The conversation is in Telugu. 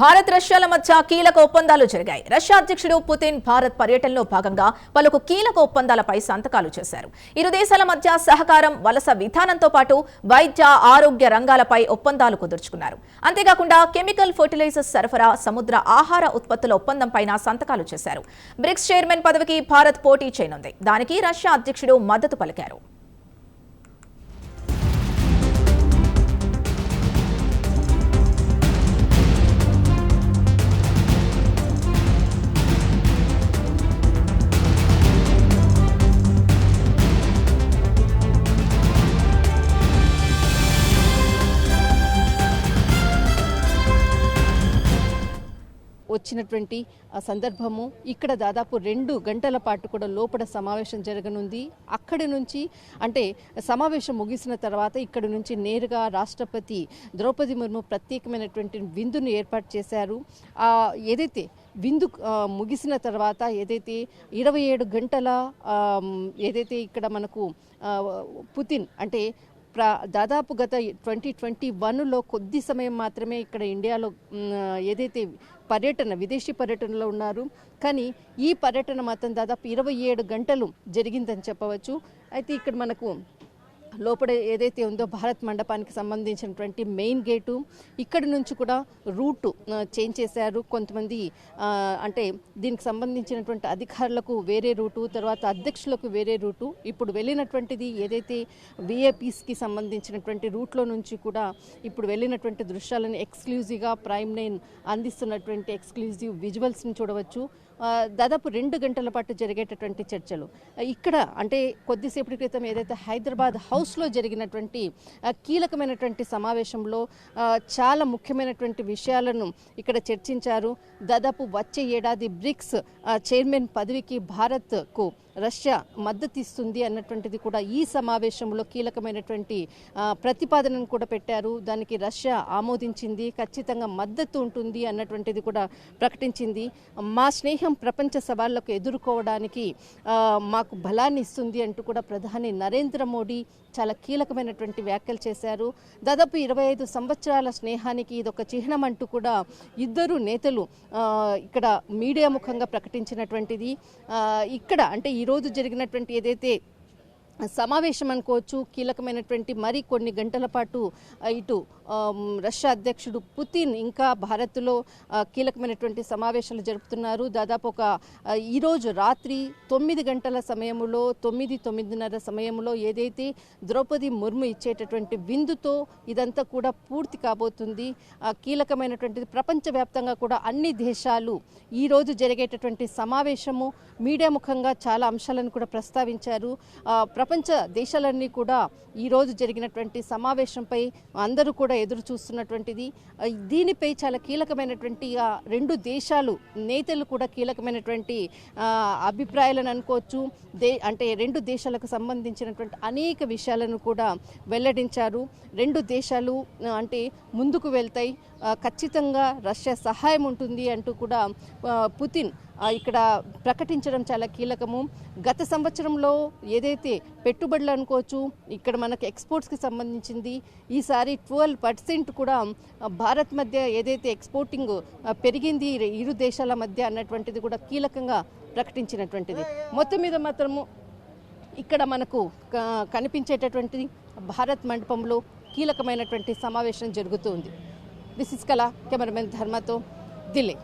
భారత్ రష్యాల మధ్య కీలక ఒప్పందాలు జరిగాయి. రష్యా అధ్యక్షుడు పుతిన్ భారత్ పర్యటనలో భాగంగా పలుకు కీలక ఒప్పందాలపై సంతకాలు చేశారు. ఇరు దేశాల మధ్య సహకారం వలస విధానంతో పాటు వైద్య ఆరోగ్య రంగాలపై ఒప్పందాలు కుదుర్చుకున్నారు. అంతేకాకుండా కెమికల్ ఫర్టిలైజర్స్ సరఫరా సముద్ర ఆహార ఉత్పత్తుల ఒప్పందంపై సంతకాలు చేశారు. బ్రిక్స్ చైర్మన్ పదవికి భారత్ పోటీ చేయనుంది. దానికి రష్యా అధ్యక్షుడు మద్దతు పలికారు. వచ్చినటువంటి సందర్భము. ఇక్కడ దాదాపు రెండు గంటల పాటు కూడా లోపల సమావేశం జరగనుంది. అక్కడి నుంచి అంటే సమావేశం ముగిసిన తర్వాత ఇక్కడి నుంచి నేరుగా రాష్ట్రపతి ద్రౌపది ముర్ము ప్రత్యేకమైనటువంటి విందును ఏర్పాటు చేశారు. ఏదైతే విందు ముగిసిన తర్వాత ఏదైతే ఇరవై ఏడు గంటల ఏదైతే ఇక్కడ మనకు పుతిన్ అంటే ప్ర దాదాపు గత ట్వంటీ ట్వంటీ వన్లో కొద్ది సమయం మాత్రమే ఇక్కడ ఇండియాలో ఏదైతే పర్యటన విదేశీ పర్యటనలో ఉన్నారు. కానీ ఈ పర్యటన మాత్రం దాదాపు ఇరవై ఏడు గంటలు జరిగిందని చెప్పవచ్చు. అయితే ఇక్కడ మనకు లోపల ఏదైతే ఉందో భారత్ మండపానికి సంబంధించినటువంటి మెయిన్ గేటు ఇక్కడి నుంచి కూడా రూట్ చేంజ్ చేశారు. కొంతమంది అంటే దీనికి సంబంధించినటువంటి అధికారులకు వేరే రూటు తర్వాత అధ్యక్షులకు వేరే రూటు. ఇప్పుడు వెళ్ళినటువంటిది ఏదైతే విఏపీస్కి సంబంధించినటువంటి రూట్లో నుంచి కూడా ఇప్పుడు వెళ్ళినటువంటి దృశ్యాలను ఎక్స్క్లూజివ్గా ప్రైమ్ నైన్ అందిస్తున్నటువంటి ఎక్స్క్లూజివ్ విజువల్స్ని చూడవచ్చు. దాదాపు రెండు గంటల పాటు జరిగేటటువంటి చర్చలు. ఇక్కడ అంటే కొద్దిసేపటి క్రితం ఏదైతే హైదరాబాద్ హౌస్ హౌస్లో జరిగినటువంటి కీలకమైనటువంటి సమావేశంలో చాలా ముఖ్యమైనటువంటి విషయాలను ఇక్కడ చర్చించారు. దాదాపు వచ్చే ఏడాది బ్రిక్స్ చైర్మన్ పదవికి భారత్కు రష్యా మద్దతు ఇస్తుంది అన్నటువంటిది కూడా ఈ సమావేశంలో కీలకమైనటువంటి ప్రతిపాదనను కూడా పెట్టారు. దానికి రష్యా ఆమోదించింది ఖచ్చితంగా మద్దతు ఉంటుంది అన్నటువంటిది కూడా ప్రకటించింది. మా స్నేహం ప్రపంచ సవాళ్ళకు ఎదుర్కోవడానికి మాకు బలాన్ని ఇస్తుంది అంటూ కూడా ప్రధాని నరేంద్ర మోడీ చాలా కీలకమైనటువంటి వ్యాఖ్యలు చేశారు. దాదాపు ఇరవై ఐదు సంవత్సరాల స్నేహానికి ఇది ఒక చిహ్నం అంటూ కూడా ఇద్దరు నేతలు ఇక్కడ మీడియా ముఖంగా ప్రకటించినటువంటిది. ఇక్కడ అంటే ఈరోజు జరిగినటువంటి ఏదైతే సమావేశం అనుకోవచ్చు కీలకమైనటువంటి మరి కొన్ని గంటల పాటు ఇటు రష్యా అధ్యక్షుడు పుతిన్ ఇంకా భారత్లో కీలకమైనటువంటి సమావేశాలు జరుపుతున్నారు. దాదాపు ఒక ఈరోజు రాత్రి తొమ్మిది గంటల సమయంలో తొమ్మిది తొమ్మిదిన్నర సమయంలో ఏదైతే ద్రౌపది ముర్ము ఇచ్చేటటువంటి విందుతో ఇదంతా కూడా పూర్తి కాబోతుంది. కీలకమైనటువంటి కీలకమైనటువంటిది ప్రపంచవ్యాప్తంగా కూడా అన్ని దేశాలు ఈరోజు జరిగేటటువంటి సమావేశము మీడియా ముఖంగా చాలా అంశాలను కూడా ప్రస్తావించారు. ప్రపంచ దేశాలన్నీ కూడా ఈ రోజు జరిగినటువంటి సమావేశంపై అందరూ కూడా ఎదురు చూస్తున్నటువంటిది. దీనిపై చాలా కీలకమైనటువంటి రెండు దేశాలు నేతలు కూడా కీలకమైనటువంటి అభిప్రాయాలను అనుకోవచ్చు. దే అంటే రెండు దేశాలకు సంబంధించినటువంటి అనేక విషయాలను కూడా వెల్లడించారు. రెండు దేశాలు అంటే ముందుకు వెళ్తాయి. ఖచ్చితంగా రష్యా సహాయం ఉంటుంది అంటూ కూడా పుతిన్ ఇక్కడ ప్రకటించడం చాలా కీలకము. గత సంవత్సరంలో ఏదైతే పెట్టుబడులు అనుకోవచ్చు. ఇక్కడ మనకు ఎక్స్పోర్ట్స్కి సంబంధించింది. ఈసారి ట్వెల్వ్ పర్సెంట్ కూడా భారత్ మధ్య ఏదైతే ఎక్స్పోర్టింగ్ పెరిగింది ఇరు దేశాల మధ్య అన్నటువంటిది కూడా కీలకంగా ప్రకటించినటువంటిది. మొత్తం మీద మాత్రము ఇక్కడ మనకు కనిపించేటటువంటి భారత్ మండపంలో కీలకమైనటువంటి సమావేశం జరుగుతుంది. దిస్ ఇస్ కళ కెమెరామెన్ ధర్మతో ఢిల్లీ.